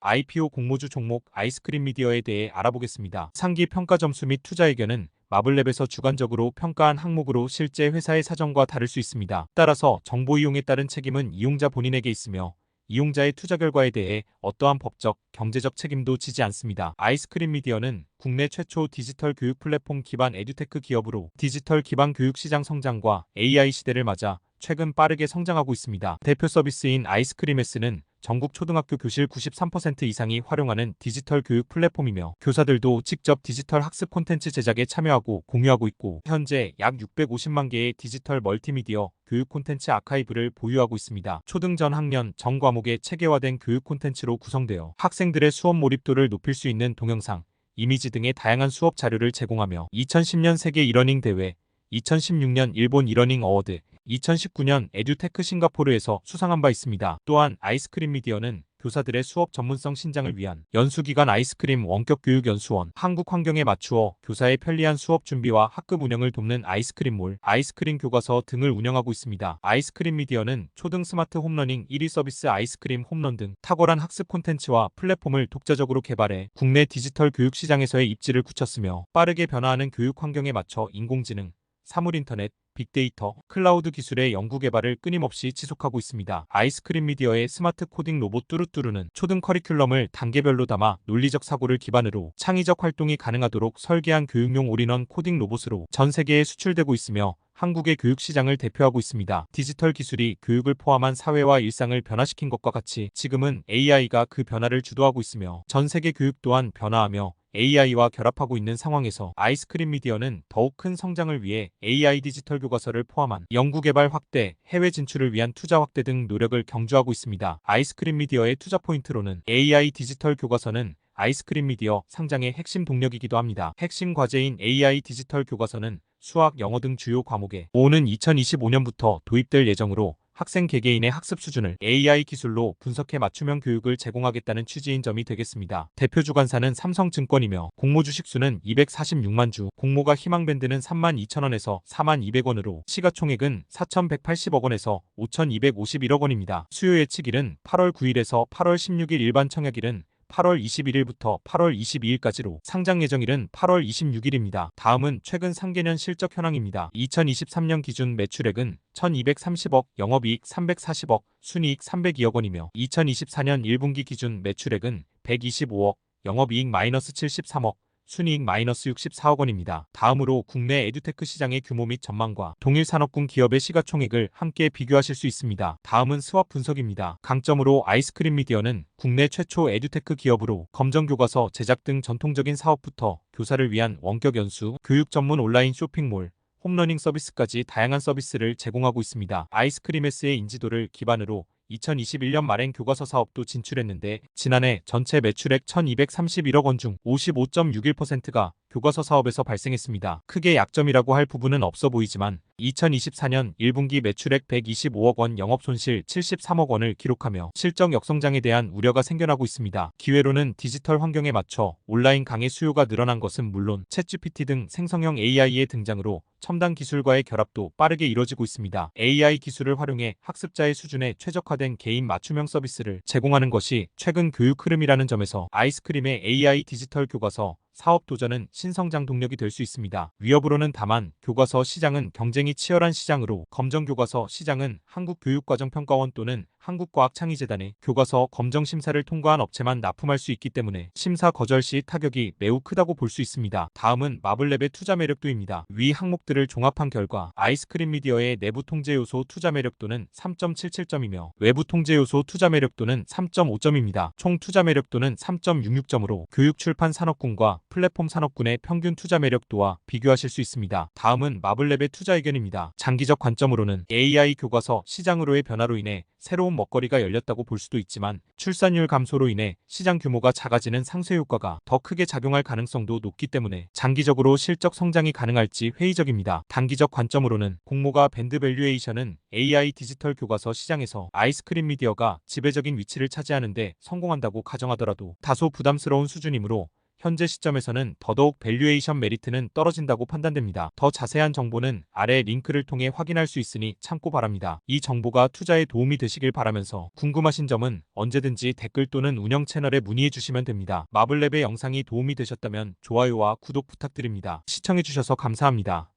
IPO 공모주 종목 아이스크림 미디어에 대해 알아보겠습니다. 상기 평가 점수 및 투자 의견은 마블랩에서 주관적으로 평가한 항목으로 실제 회사의 사정과 다를 수 있습니다. 따라서 정보 이용에 따른 책임은 이용자 본인에게 있으며 이용자의 투자 결과에 대해 어떠한 법적, 경제적 책임도 지지 않습니다. 아이스크림 미디어는 국내 최초 디지털 교육 플랫폼 기반 에듀테크 기업으로 디지털 기반 교육 시장 성장과 AI 시대를 맞아 최근 빠르게 성장하고 있습니다. 대표 서비스인 아이스크림에스는 전국 초등학교 교실 93% 이상이 활용하는 디지털 교육 플랫폼이며 교사들도 직접 디지털 학습 콘텐츠 제작에 참여하고 공유하고 있고 현재 약 650만 개의 디지털 멀티미디어 교육 콘텐츠 아카이브를 보유하고 있습니다. 초등 전 학년 전 과목에 체계화된 교육 콘텐츠로 구성되어 학생들의 수업 몰입도를 높일 수 있는 동영상, 이미지 등의 다양한 수업 자료를 제공하며 2010년 세계 이러닝 대회, 2016년 일본 이러닝 어워드, 2019년 에듀테크 싱가포르에서 수상한 바 있습니다. 또한 아이스크림 미디어는 교사들의 수업 전문성 신장을 위한 연수기관 아이스크림 원격 교육 연수원, 한국 환경에 맞추어 교사의 편리한 수업 준비와 학급 운영을 돕는 아이스크림몰, 아이스크림 교과서 등을 운영하고 있습니다. 아이스크림 미디어는 초등 스마트 홈러닝 1위 서비스 아이스크림 홈런 등 탁월한 학습 콘텐츠와 플랫폼을 독자적으로 개발해 국내 디지털 교육 시장에서의 입지를 굳혔으며 빠르게 변화하는 교육 환경에 맞춰 인공지능, 사물인터넷, 빅데이터, 클라우드 기술의 연구 개발을 끊임없이 지속하고 있습니다. 아이스크림 미디어의 스마트 코딩 로봇 뚜루뚜루는 초등 커리큘럼을 단계별로 담아 논리적 사고를 기반으로 창의적 활동이 가능하도록 설계한 교육용 올인원 코딩 로봇으로 전 세계에 수출되고 있으며 한국의 교육 시장을 대표하고 있습니다. 디지털 기술이 교육을 포함한 사회와 일상을 변화시킨 것과 같이 지금은 AI가 그 변화를 주도하고 있으며 전 세계 교육 또한 변화하며 AI와 결합하고 있는 상황에서 아이스크림 미디어는 더욱 큰 성장을 위해 AI 디지털 교과서를 포함한 연구 개발 확대, 해외 진출을 위한 투자 확대 등 노력을 경주하고 있습니다. 아이스크림 미디어의 투자 포인트로는 AI 디지털 교과서는 아이스크림 미디어 상장의 핵심 동력이기도 합니다. 핵심 과제인 AI 디지털 교과서는 수학, 영어 등 주요 과목에 오는 2025년부터 도입될 예정으로 학생 개개인의 학습 수준을 AI 기술로 분석해 맞춤형 교육을 제공하겠다는 취지인 점이 되겠습니다. 대표 주관사는 삼성증권이며 공모 주식 수는 246만 주, 공모가 희망밴드는 3만 2천원에서 4만 200원으로 시가총액은 4,180억 원에서 5,251억 원입니다. 수요 예측일은 8월 9일에서 8월 16일 일반 청약일은 8월 21일부터 8월 22일까지로 상장 예정일은 8월 26일입니다. 다음은 최근 상계년 실적 현황입니다. 2023년 기준 매출액은 1230억, 영업이익 340억, 순이익 302억 원이며 2024년 1분기 기준 매출액은 125억, 영업이익 마이너스 73억, 순이익 마이너스 64억 원입니다. 다음으로 국내 에듀테크 시장의 규모 및 전망과 동일 산업군 기업의 시가총액을 함께 비교하실 수 있습니다. 다음은 수업 분석입니다. 강점으로 아이스크림 미디어는 국내 최초 에듀테크 기업으로 검정교과서 제작 등 전통적인 사업부터 교사를 위한 원격 연수, 교육 전문 온라인 쇼핑몰, 홈러닝 서비스까지 다양한 서비스를 제공하고 있습니다. 아이스크림에스의 인지도를 기반으로 2021년 말엔 교과서 사업도 진출했는데 지난해 전체 매출액 1231억 원 중 55.61%가 교과서 사업에서 발생했습니다. 크게 약점이라고 할 부분은 없어 보이지만 2024년 1분기 매출액 125억 원 영업 손실 73억 원을 기록하며 실적 역성장에 대한 우려가 생겨나고 있습니다. 기회로는 디지털 환경에 맞춰 온라인 강의 수요가 늘어난 것은 물론 챗GPT 등 생성형 AI의 등장으로 첨단 기술과의 결합도 빠르게 이뤄지고 있습니다. AI 기술을 활용해 학습자의 수준에 최적화된 개인 맞춤형 서비스를 제공하는 것이 최근 교육 흐름이라는 점에서 아이스크림의 AI 디지털 교과서 사업 도전은 신성장 동력이 될 수 있습니다. 위협으로는 다만 교과서 시장은 경쟁이 치열한 시장으로 검정 교과서 시장은 한국교육과정평가원 또는 한국과학창의재단의 교과서 검정 심사를 통과한 업체만 납품할 수 있기 때문에 심사 거절 시 타격이 매우 크다고 볼 수 있습니다. 다음은 마블랩의 투자 매력도입니다. 위 항목들을 종합한 결과 아이스크림 미디어의 내부 통제 요소 투자 매력도는 3.77점이며 외부 통제 요소 투자 매력도는 3.5점입니다. 총 투자 매력도는 3.66점으로 교육 출판 산업군과 플랫폼 산업군의 평균 투자 매력 도와 비교하실 수 있습니다. 다음은 마블랩의 투자 의견입니다. 장기적 관점으로는 AI 교과서 시장으로의 변화로 인해 새로운 먹거리가 열렸다고 볼 수도 있지만 출산율 감소로 인해 시장 규모가 작아지는 상쇄 효과가 더 크게 작용할 가능성도 높기 때문에 장기적으로 실적 성장이 가능할지 회의적입니다. 단기적 관점으로는 공모가 밴드 밸류에이션은 AI 디지털 교과서 시장에서 아이스크림 미디어가 지배적인 위치를 차지하는데 성공한다고 가정하더라도 다소 부담스러운 수준이므로 현재 시점에서는 더더욱 밸류에이션 메리트는 떨어진다고 판단됩니다. 더 자세한 정보는 아래 링크를 통해 확인할 수 있으니 참고 바랍니다. 이 정보가 투자에 도움이 되시길 바라면서 궁금하신 점은 언제든지 댓글 또는 운영 채널에 문의해 주시면 됩니다. 마블랩의 영상이 도움이 되셨다면 좋아요와 구독 부탁드립니다. 시청해주셔서 감사합니다.